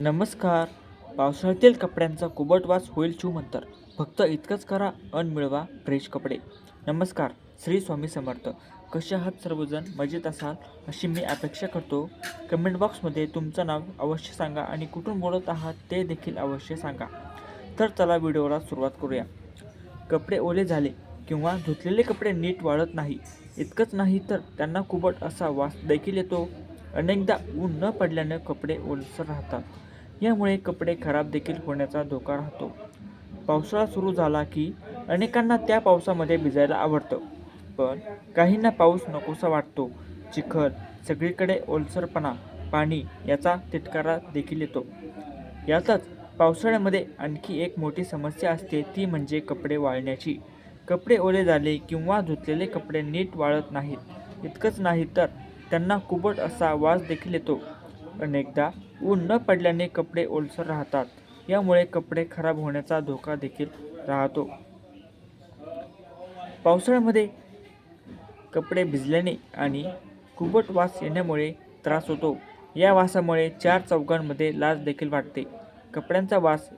नमस्कार. पावसाळ्यातील कपड्यांचा कुबट वास होईल शिवमंतर फक्त इतकंच करा अन मिळवा फ्रेश कपडे. नमस्कार श्री स्वामी समर्थ. कसे आहात सर्वजण? मजेत असाल? अशी मी अपेक्षा करतो. कमेंट बॉक्समध्ये तुमचं नाव अवश्य सांगा आणि कुठून बोलत आहात ते देखील अवश्य सांगा. तर चला व्हिडिओला सुरुवात करूया. कपडे ओले झाले किंवा धुतलेले कपडे नीट वाळत नाही. इतकंच नाही तर त्यांना कुबट असा वास देखील येतो. अनेकदा ऊन न पडल्यानं कपडे ओलसर राहतात. यामुळे कपडे खराब देखील होण्याचा धोका राहतो. पावसाळा सुरू झाला की अनेकांना त्या पावसामध्ये भिजायला आवडतं. पण काहींना पाऊस नकोसा वाटतो. चिखल सगळीकडे ओलसरपणा पाणी याचा तिटकारा देखील येतो. यातच पावसाळ्यामध्ये आणखी एक मोठी समस्या असते ती म्हणजे कपडे वाळण्याची. कपडे ओले झाले किंवा धुतलेले कपडे नीट वाळत नाहीत. इतकंच नाही तर त्यांना कुबट असा वास देखील येतो. अनेकदा ऊन न पडल्याने कपडे ओलसर राहतात. यामुळे कपडे खराब होण्याचा धोका देखील राहतो. पावसाळ्यामध्ये कपडे भिजल्याने आणि कुबट वास येण्यामुळे त्रास होतो. या वासामुळे चार चौघांमध्ये लाज देखील वाटते. कपड्यांचा वास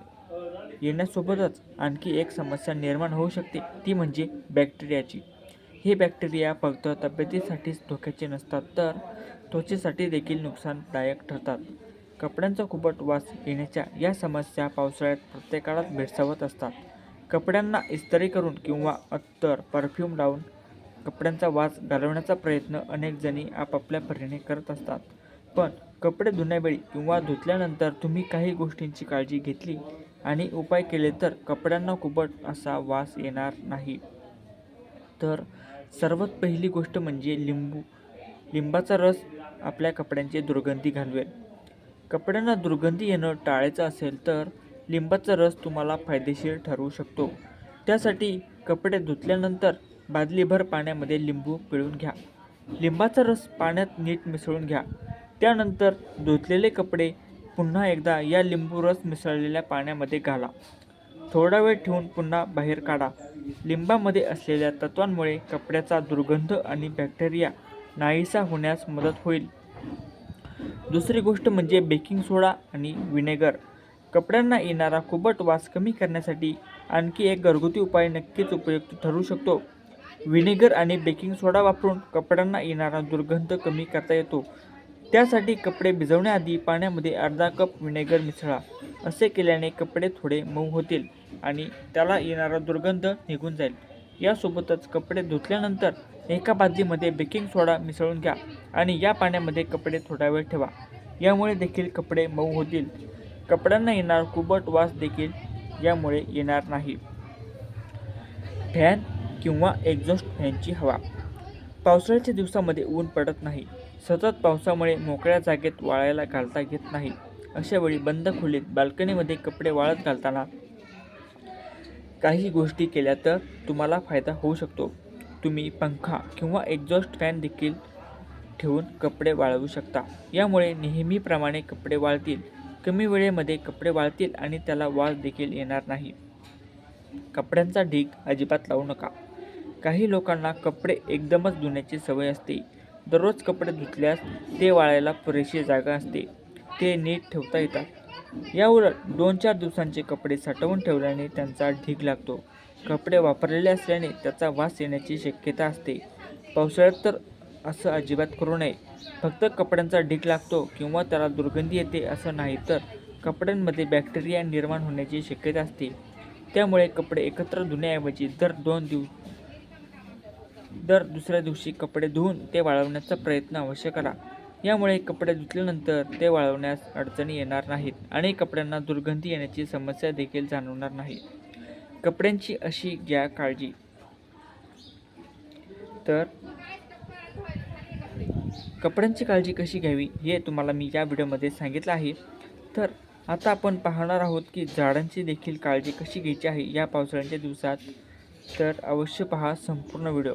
येण्यासोबतच आणखी एक समस्या निर्माण होऊ शकते. ती म्हणजे बॅक्टेरियाची. हे बॅक्टेरिया फक्त तब्येतीसाठीच धोक्याचे नसतात तर त्वचेसाठी देखील नुकसानदायक ठरतात. कपड्यांचा कुबट वास येण्याच्या या समस्या पावसाळ्यात प्रत्येकालाच भेडसावत असतात. कपड्यांना इस्त्री करून किंवा अत्तर परफ्यूम लावून कपड्यांचा वास घालवण्याचा प्रयत्न अनेक जणी आपापल्या परीने करत असतात. पण कपडे धुण्यावेळी किंवा धुतल्यानंतर तुम्ही काही गोष्टींची काळजी घेतली आणि उपाय केले तर कपड्यांना कुबट असा वास येणार नाही. तर सर्वात पहिली गोष्ट म्हणजे लिंबू. लिंबाचा रस आपल्या कपड्यांची दुर्गंधी घालवेल. कपड्यांना दुर्गंधी येणं टाळायचं असेल तर लिंबाचा रस तुम्हाला फायदेशीर ठरवू शकतो. त्यासाठी कपडे धुतल्यानंतर बादलीभर पाण्यामध्ये लिंबू पिळून घ्या. लिंबाचा रस पाण्यात नीट मिसळून घ्या. त्यानंतर धुतलेले कपडे पुन्हा एकदा या लिंबू रस मिसळलेल्या पाण्यामध्ये घाला. थोडा वेळ ठेवून पुन्हा बाहेर काढा. लिंबामध्ये असलेल्या तत्वांमुळे कपड्याचा दुर्गंध आणि बॅक्टेरिया नाहीसा होण्यास मदत होईल. दुसरी गोष्ट म्हणजे बेकिंग सोडा आणि विनेगर कपड्यांना येणारा कुबट वास कमी करण्यासाठी आणखी एक घरगुती उपाय नक्कीच उपयुक्त ठरू शकतो. व्हिनेगर आणि बेकिंग सोडा वापरून कपड्यांना येणारा दुर्गंध कमी करता येतो. त्यासाठी कपडे भिजवण्याआधी पाण्यामध्ये अर्धा कप विनेगर मिसळा. असे केल्याने कपडे थोडे मऊ होतील आणि त्याला येणारा दुर्गंध निघून जाईल. यासोबतच कपडे धुतल्यानंतर एका बादलीमध्ये बेकिंग सोडा मिसळून घ्या आणि या पाण्यामध्ये कपडे थोडा वेळ ठेवा. यामुळे देखील कपडे मऊ होतील. कपड्यांना येणार कुबट वास देखील यामुळे येणार नाही. फॅन किंवा एक्झॉस्ट फॅनची हवा. पावसाळ्याच्या दिवसामध्ये ऊन पडत नाही. सतत पावसामुळे मोकळ्या जागेत वाळायला घालता येत नाही. अशावेळी बंद खोलीत बाल्कनीमध्ये कपडे वाळत घालताना काही गोष्टी केल्या तर तुम्हाला फायदा होऊ शकतो. तुम्ही पंखा किंवा एक्झॉस्ट फॅन देखील ठेवून कपडे वाळवू शकता. यामुळे नेहमीप्रमाणे कपडे वाळतील. कमी वेळेमध्ये कपडे वाळतील आणि त्याला वास देखील येणार नाही. कपड्यांचा ढीग अजिबात लावू नका. काही लोकांना कपडे एकदमच धुण्याची सवय असते. दररोज कपडे धुतल्यास ते वाळायला पुरेशी जागा असते ते नीट ठेवता येतात. याउलट दोन चार दिवसांचे कपडे साठवून ठेवल्याने त्यांचा ढीग लागतो. कपडे वापरलेले असल्याने त्याचा वास येण्याची शक्यता असते. पावसाळ्यात तर असं अजिबात करू नये. फक्त कपड्यांचा ढीग लागतो किंवा त्याला दुर्गंधी येते असं नाही तर कपड्यांमध्ये बॅक्टेरिया निर्माण होण्याची शक्यता असते. त्यामुळे कपडे एकत्र धुण्याऐवजी दर दोन दिवस दर दुसऱ्या दिवशी कपडे धुवून ते वाळवण्याचा प्रयत्न अवश्य करा. यामुळे कपडे धुतल्यानंतर ते वाळवण्यास अडचणी येणार नाहीत आणि कपड्यांना दुर्गंधी येण्याची समस्या देखील जाणवणार नाही. कपड्यांची अशी घ्या काळजी. तर कपड्यांची काळजी कशी घ्यावी हे तुम्हाला मी या व्हिडिओमध्ये सांगितलं आहे. तर आता आपण पाहणार आहोत की झाडांची देखील काळजी कशी घ्यायची आहे या पावसाळ्याच्या दिवसात. तर अवश्य पहा संपूर्ण व्हिडिओ.